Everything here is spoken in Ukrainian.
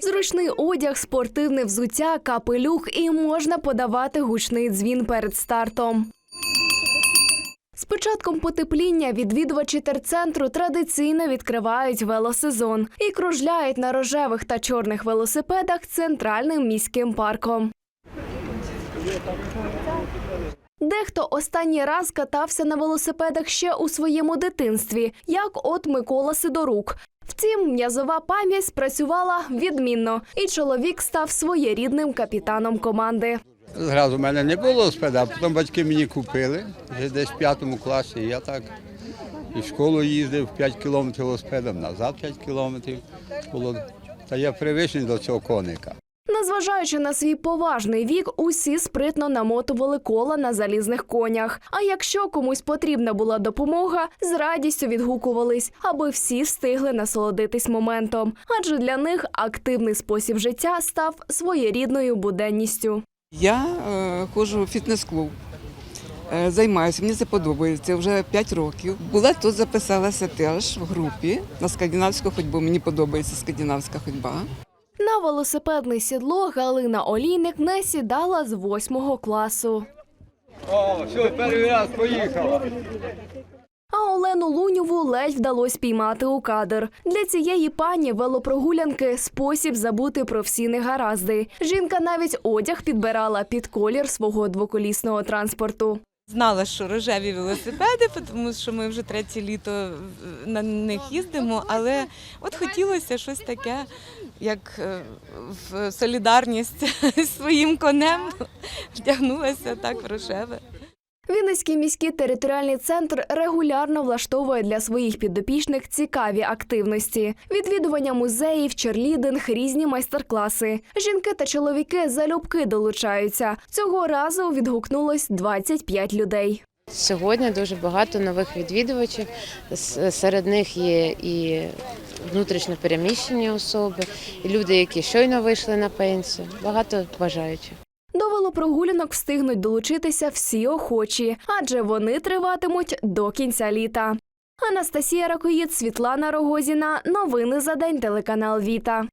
Зручний одяг, спортивне взуття, капелюх і можна подавати гучний дзвін перед стартом. З початком потепління відвідувачі терцентру традиційно відкривають велосезон і кружляють на рожевих та чорних велосипедах центральним міським парком. Дехто останній раз катався на велосипедах ще у своєму дитинстві, як от Микола Сидорук. Втім, м'язова пам'ять спрацювала відмінно, і чоловік став своєрідним капітаном команди. Зразу в мене не було спеда, потім батьки мені купили вже десь в п'ятому класі. Я так і в школу їздив 5 кілометрів велосипедом, назад 5 кілометрів було. Та я привичний до цього коника. Незважаючи на свій поважний вік, усі спритно намотували кола на залізних конях. А якщо комусь потрібна була допомога, з радістю відгукувались, аби всі встигли насолодитись моментом. Адже для них активний спосіб життя став своєрідною буденністю. Я е, ходжу в фітнес-клуб, е, займаюся, мені це подобається вже 5 років. Була тут, записалася теж в групі на скандинавську ходьбу. Мені подобається скандинавська ходьба. На велосипедне сідло Галина Олійник не сідала з восьмого класу. О, все, перший раз поїхав. А Олену Луньову ледь вдалося піймати у кадр. Для цієї пані велопрогулянки спосіб забути про всі негаразди. Жінка навіть одяг підбирала під колір свого двоколісного транспорту. Знала, що рожеві велосипеди, тому що ми вже третє літо на них їздимо. Але от хотілося щось таке, як е, в солідарність з своїм конем. Вдягнулася так в рожеве. Вінницький міський територіальний центр регулярно влаштовує для своїх підопічних цікаві активності: відвідування музеїв, черлідинг, різні майстер-класи. Жінки та чоловіки залюбки долучаються. Цього разу відгукнулось 25 людей. Сьогодні дуже багато нових відвідувачів. Серед них є і внутрішньо переміщені особи, і люди, які щойно вийшли на пенсію. Багато бажаючих. До велопрогулянок встигнуть долучитися всі охочі, адже вони триватимуть до кінця літа. Анастасія Ракоїд, Світлана Рогозіна. Новини за день телеканал Віта.